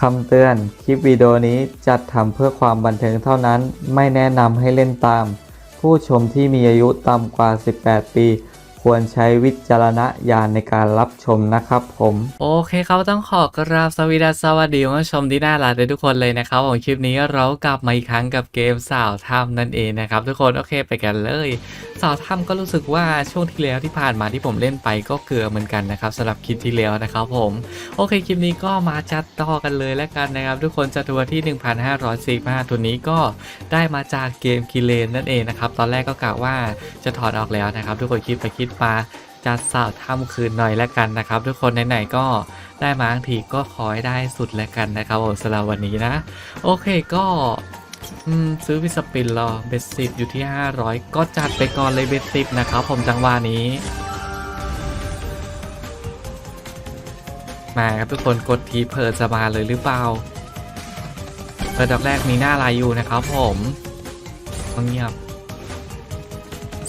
คำเตือน คลิปวิดีโอนี้จัดทำเพื่อความบันเทิงเท่านั้น ไม่แนะนำให้เล่นตาม ผู้ชมที่มีอายุต่ำกว่า 18 ปี ควรใช้วิจารณญาณในการรับชมนะครับผม โอเคครับต้องขอกราบสวีดัสสวัสดีคุณผู้ชมที่น่ารักทุกคนเลยนะครับผมคลิปนี้เรากลับมาอีกครั้งกับเกมสาวถ้ำนั่นเองนะครับทุกคนโอเคไปกันเลยสาวถ้ำก็รู้สึกว่าช่วงที่แล้วที่ผ่านมาที่ผมเล่นไปก็เกลือเหมือนกันนะครับสำหรับคลิปที่แล้วนะครับผมโอเคคลิปนี้ก็มาจัดต่อกันเลยแล้วกันนะครับทุกคนจะตัวที่ 1545ตัวนี้ก็ได้มาจากเกมกิเลนนั่นเองนะครับตอนแรกก็กะว่าจะถอดออกแล้วนะครับทุกคนคิดไปคิดมาจัดสาวถ้ำคืนหน่อยแล้วกันนะครับ ทุกคนไหนๆก็ได้มาทั้งทีก็ขอให้ได้สุดแล้วกันนะครับผมสำหรับวันนี้นะ โอเคก็ซื้อวิสปินรอเบสซิอยู่ที่ 500 ก็จัดไปก่อนเลยเบสซินะครับผมจังหวะนี้ มาครับทุกคนกดทีเพิร์จะมาเลยหรือเปล่าเปิดดับแรกมีหน้าลายอยู่นะครับผมต้องเงียบ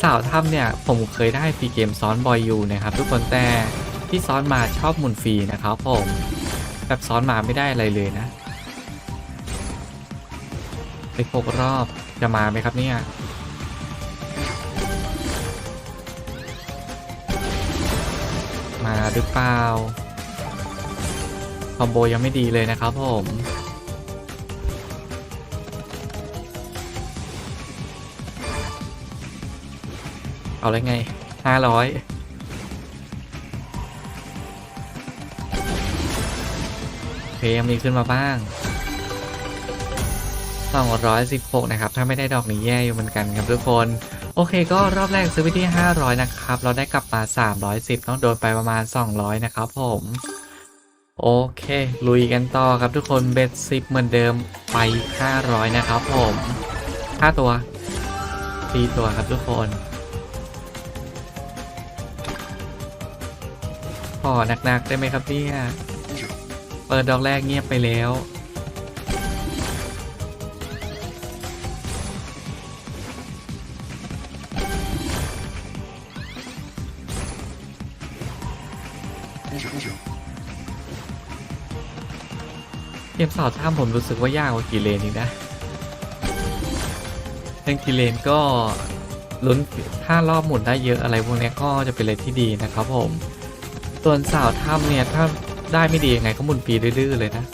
สาวถ้ำเนี่ยผมเคยได้ฟรีเกมซ้อนบอยอยู่นะครับทุกคนแต่ที่ซ้อนมาชอบหมุนฟรีนะครับผมแบบซ้อนมาไม่ได้อะไรเลยนะไปหกรอบจะมาไหมครับเนี่ยมาหรือเปล่าคอมโบยังไม่ดีเลยนะครับผม เอาเลยไงห้าร้อยโอเคยังมีขึ้นมาบ้าง216 นะครับ ถ้าไม่ได้ดอกนี้แย่อยู่เหมือนกันครับทุกคน โอเคก็รอบแรกซื้อไปที่ 500 นะครับ เราได้กลับมา 310 ต้องโดนไปประมาณ 200 นะครับผม โอเค ลุยกันต่อครับทุกคนเบ็ดซิปเหมือนเดิมไป 500 นะครับผม 5 ตัว 4 ตัวครับทุกคน ขอหนักๆ ได้ไหมครับเนี่ย เปิดดอกแรกเงียบไปแล้ว เกมสาวถ้ำผมรู้สึกว่ายากกว่ากีเลนอีกนะเล่นกีเลนก็ลุ้นถ้ารอบหมุนได้เยอะอะไรพวกนี้ก็จะเป็นอะไรที่ดีนะครับผม ส่วนสาวถ้ำเนี่ย ถ้าได้ไม่ดียังไงก็หมุนฟรีดื้อเลยนะ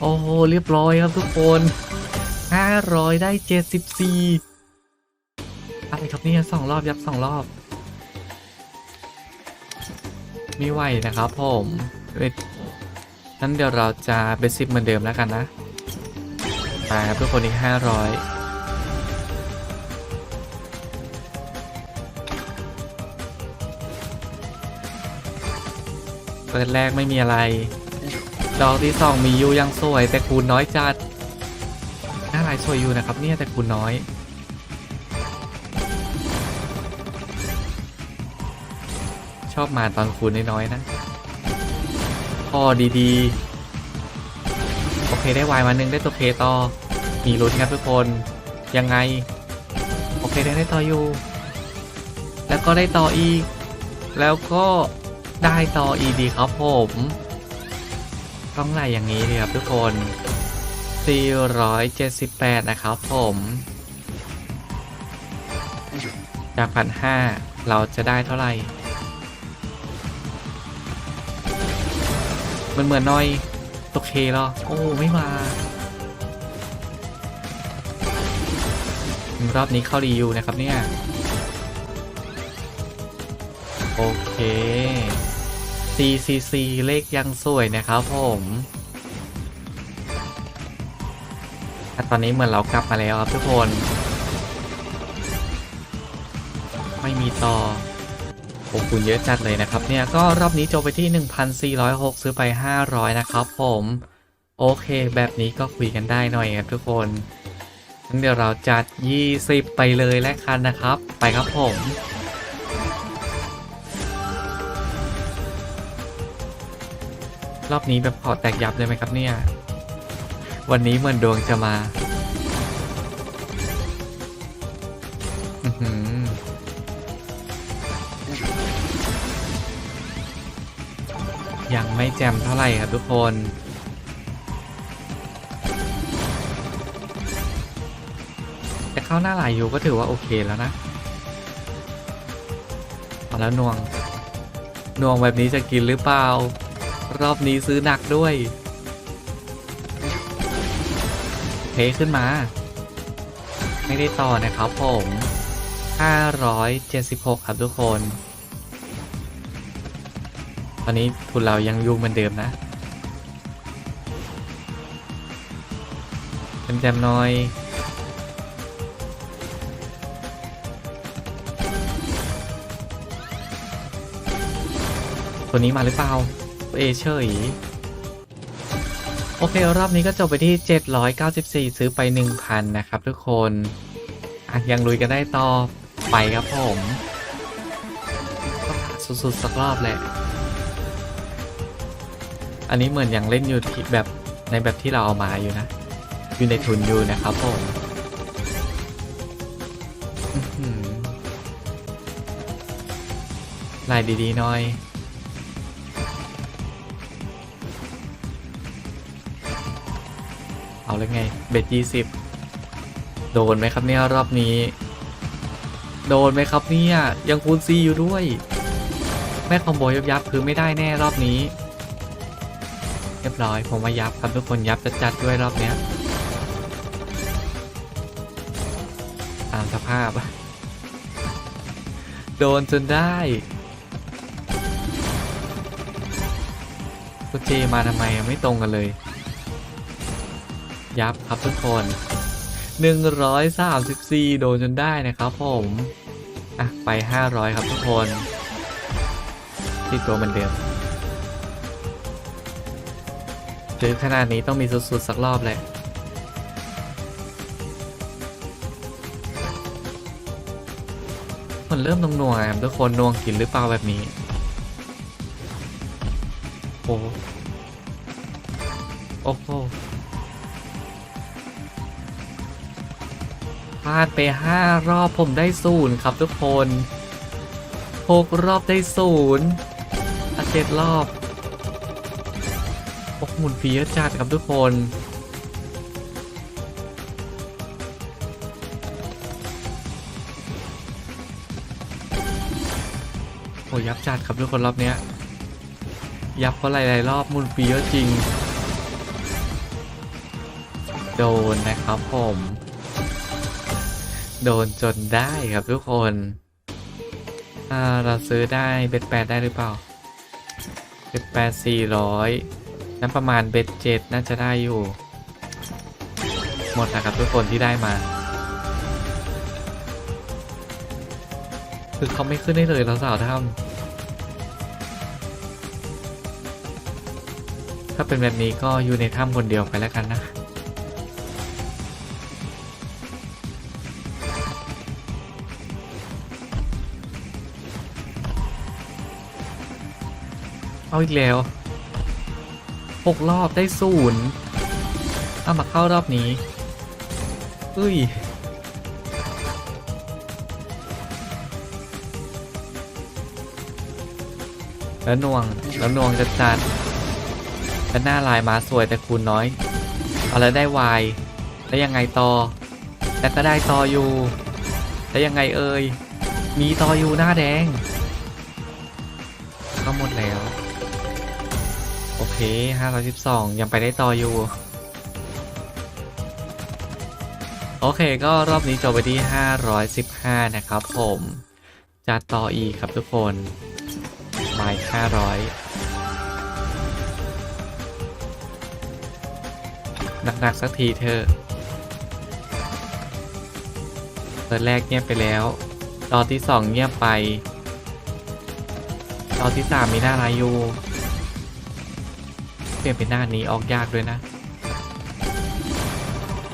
โอ้โห เรียบร้อยครับทุกคน 500 ได้ 74อะไรครับเนี่ยสองรอบ ยับสองรอบ ไม่ไหวนะครับผมนั้นเดี๋ยวเราจะเบสิบเหมือนเดิมแล้วกันนะมาครับทุกคนอีก500 เปิดแรกไม่มีอะไร ดอกที่สองมียูยังสวย แต่คูณน้อยจัดหน้าลายสวยอยู่นะครับเนี่ยแต่คูณน้อย ชอบมาตอนคูณน้อยๆนะพอดีๆ โอเคได้วายมาหนึ่งได้ตัวเพต่อ มีลุ้นครับทุกคน ยังไง โอเคได้ได้ต่ออยู่ แล้วก็ได้ต่ออีก แล้วก็ ได้ต่ออีดีครับผม ต้องไหลอย่างนี้ดีครับทุกคน 478 นะครับผม จากพันห้าเราจะได้เท่าไหร่มันเหมือนน้อยตกเคหรอ โอ้ ไม่มา รอบนี้เข้ารียูนะครับเนี่ย โอเค CCC เลขยังสวยนะครับผมตอนนี้เหมือนเรากลับมาแล้วครับทุกคน ไม่มีต่อโอ้คุณเยอะจัดเลยนะครับ เนี่ยก็รอบนี้จบไปที่ 1,406 ซื้อไป 500 นะครับผม โอเค แบบนี้ก็คุยกันได้หน่อยครับทุกคนงั้นเดี๋ยวเราจัด 20 ไปเลยแล้วกันนะครับ ไปครับผม รอบนี้แบบขอแตกยับเลยไหมครับเนี่ย วันนี้เหมือนดวงจะมาอยังไม่แจมเท่าไหร่ครับทุกคน แต่เข้าหน้าหลายอยู่ก็ถือว่าโอเคแล้วนะเอาแล้วนวงนวงแบบนี้จะกินหรือเปล่า รอบนี้ซื้อหนักด้วยเพขึ้นมา ไม่ได้ต่อนะครับผม 576 ครับทุกคน ตอนนี้ทุนเรายังยุ่งเหมือนเดิมนะเต็มแจมหน่อยตัวนี้มาหรือเปล่า เอเฉยโอเค รอบนี้ก็จบไปที่ 794 ซื้อไป 1,000 นะครับทุกคนอะยังลุยกันได้ต่อไปครับผมสุดๆสักรอบแหละ อันนี้เหมือนยังเล่นอยู่ที่แบบในแบบที่เราเอามาอยู่นะ อยู่ในทุนอยู่นะครับผมอื้อหือไล่ดีๆหน่อย เอาเลยไง เบ็ดยี่สิบโดนไหมครับเนี่ยรอบนี้ โดนไหมครับเนี่ยยังคูณซีอยู่ด้วย แม่คอมโบยับยับคือไม่ได้แน่รอบนี้ เรียบร้อยผมว่ายับครับทุกคนยับจะจัดด้วยรอบเนี้ยตามสภาพ โดนจนได้กูเจมาทำไมไม่ตรงกันเลย ยับครับทุกคน 134 โดนจนได้นะครับผม อะ ไป 500 ครับทุกคนที่ตัวเหมือนเดิมซื้อขนาดนี้ต้องมีสุดๆ สักรอบแหละมันเริ่มนวงๆอะครับทุกคนนวงกินหรือเปล่าแบบนี้ โอ้โอ้โห พลาดไป 5 รอบผมได้ศูนย์ครับทุกคน 6 รอบได้ศูนย์เจ็ดรอบโอ้หมุนฟรีเยอะจัดครับทุกคนโอ้ยับจัดครับทุกคนรอบเนี้ย ยับเพราะหลายๆรอบมุนฟรีเยอะจริง โดนนะครับผม โดนจนได้ครับทุกคนเราซื้อได้เบ็ดแปดได้หรือเปล่าเบ็ดแปดสี่ร้อยนั้นประมาณเบ็ดเจ็ดน่าจะได้อยู่ หมดนะครับทุกคนที่ได้มา คือเขาไม่ขึ้นได้เลยเราสาวทำถ้าเป็นแบบนี้ก็อยู่ในถ้ำคนเดียวไปแล้วกันนะ เอาอีกแล้วหกรอบได้ศูนย์เอามาเข้ารอบนี้เฮ้ยแล้วนวงแล้วนวงจะจัดแล้วหน้าลายมาสวยแต่คูณน้อย เอาแล้วได้วายแล้วยังไงต่อ แต่ก็ได้ต่ออยู่ แล้วยังไงเอ่ยมีต่ออยู่หน้าแดง โอเค512ยังไปได้ต่ออยู่ โอเคก็รอบนี้จบไปที่515นะครับผมจะต่ออีกครับทุกคนหมาย500หนักๆสักทีเธอเปิดแรกเงียบไปแล้ว ตอนที่2เงียบไป ตอนที่สามมีหน้าลายอยู่ เปลี่ยนเป็นหน้านี้ออกยากด้วยนะ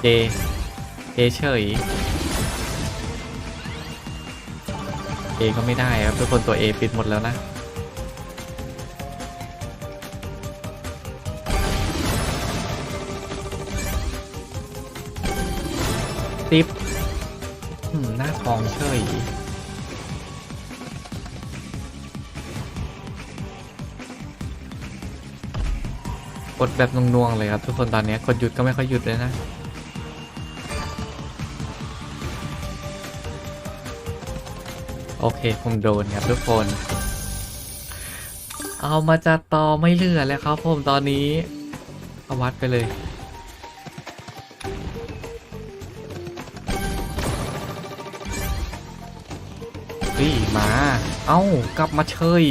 เจเจเฉยเอก็ไม่ได้ครับทุกคนตัว A ปิดหมดแล้วนะติปอืมหน้าทองเฉย กดแบบน่วงๆเลยครับทุกคนตอนนี้กดหยุดก็ไม่ค่อยหยุดเลยนะโอเคผมโดนครับทุกคน เอามาจัดต่อไม่เหลือแล้วครับผมตอนนี้เอาวัดไปเลยพี่มา เอ้ากลับมาเฉย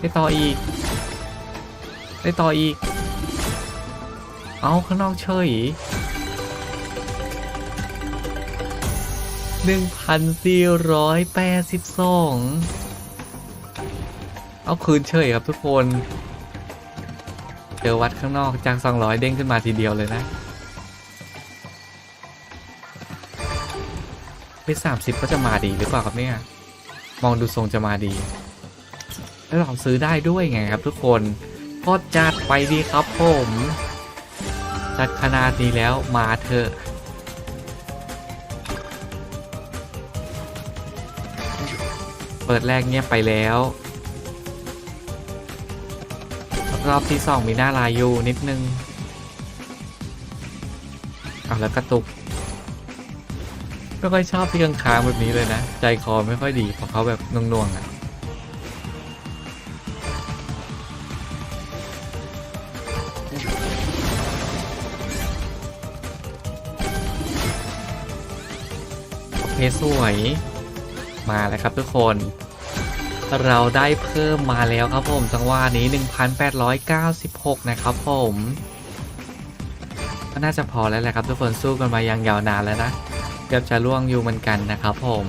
ได้ต่ออีก ได้ต่ออีก เอาข้างนอกเฉยหนึ่งพันสี่ร้อยแปดสิบสองเอาคืนเฉยครับทุกคน เจอวัดข้างนอกจาก200เด้งขึ้นมาทีเดียวเลยนะไปสามสิบก็จะมาดีหรือเปล่าครับเนี่ย มองดูทรงจะมาดี แล้วเราซื้อได้ด้วยไงครับทุกคนก็จัดไปดีครับผมจัดขนาดนี้แล้วมาเถอะเปิดแรกเงียบไปแล้วรอบที่สองมีหน้าลายอยู่นิดนึงเอาแล้วกระตุกไม่ค่อยชอบที่ค้างแบบนี้เลยนะ ใจคอไม่ค่อยดีเพราะเขาแบบน่วงๆอะ สวย มาแล้วครับทุกคน เราได้เพิ่มมาแล้วครับผม จังหวะนี้ 1,896 นะครับผมก็น่าจะพอแล้วแหละครับทุกคนสู้กันมายังยาวนานแล้วนะเกือบจะล่วงอยู่เหมือนกันนะครับผม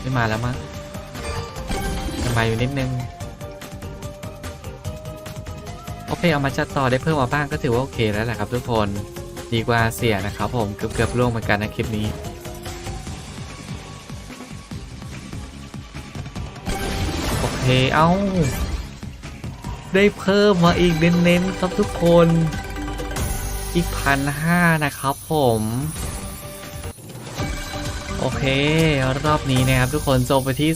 ไม่มาแล้วมั้งจะมาอยู่นิดนึงโอเคเอามาจัดต่อได้เพิ่มมาบ้างก็ถือว่าโอเคแล้วแหละครับทุกคน ดีกว่าเสียนะครับผมเกือบเกือบๆล่วงเหมือนกันนะคลิปนี้ โอเค เอ้า ได้เพิ่มมาอีกเน้นๆครับทุกคน อีกพันห้านะครับผม โอเค รอบนี้นะครับทุกคนจบไปที่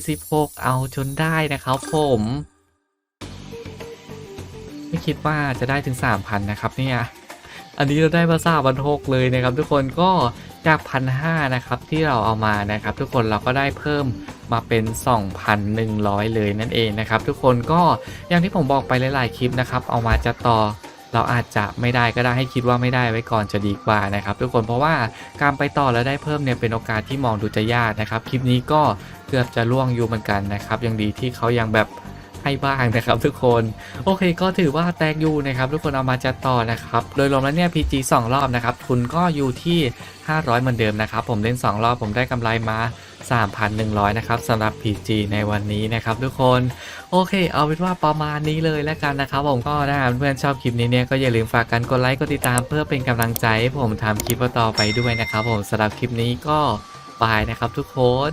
3,546 เอาจนได้นะครับผม ไม่คิดว่าจะได้ถึง 3,000 นะครับเนี่ยอันนี้เราได้มาสามพันหกเลยนะครับ ทุกคนก็จากพันห้านะครับที่เราเอามานะครับ ทุกคนเราก็ได้เพิ่มมาเป็น 2,100 เลยนั่นเองนะครับ ทุกคนก็อย่างที่ผมบอกไปหลายๆคลิปนะครับ เอามาจะต่อเราอาจจะไม่ได้ก็ได้ให้คิดว่าไม่ได้ไว้ก่อนจะดีกว่านะครับ ทุกคนเพราะว่าการไปต่อแล้วได้เพิ่มเนี่ยเป็นโอกาสที่มองดูจะยากนะครับ คลิปนี้ก็เกือบจะล่วงอยู่เหมือนกันนะครับยังดีที่เขายังแบบ ให้บ้างนะครับทุกคนโอเคก็ถือว่าแตกอยู่นะครับทุกคนเอามาจัดต่อนะครับโดยรวมแล้วเนี่ย PG 2 รอบนะครับทุนก็อยู่ที่ 500 เหมือนเดิมนะครับผมเล่น 2 รอบผมได้กำไรมา3,100 นะครับสำหรับ PG ในวันนี้นะครับทุกคนโอเค เอาเป็นว่าประมาณนี้เลยแล้วกันนะครับผมก็ถ้าเพื่อนชอบคลิปนี้เนี่ยก็อย่าลืมฝากกันกดไลค์กดติดตามเพื่อเป็นกำลังใจให้ผมทำคลิปต่อไปด้วยนะครับผมสำหรับคลิปนี้ก็บายนะครับทุกคน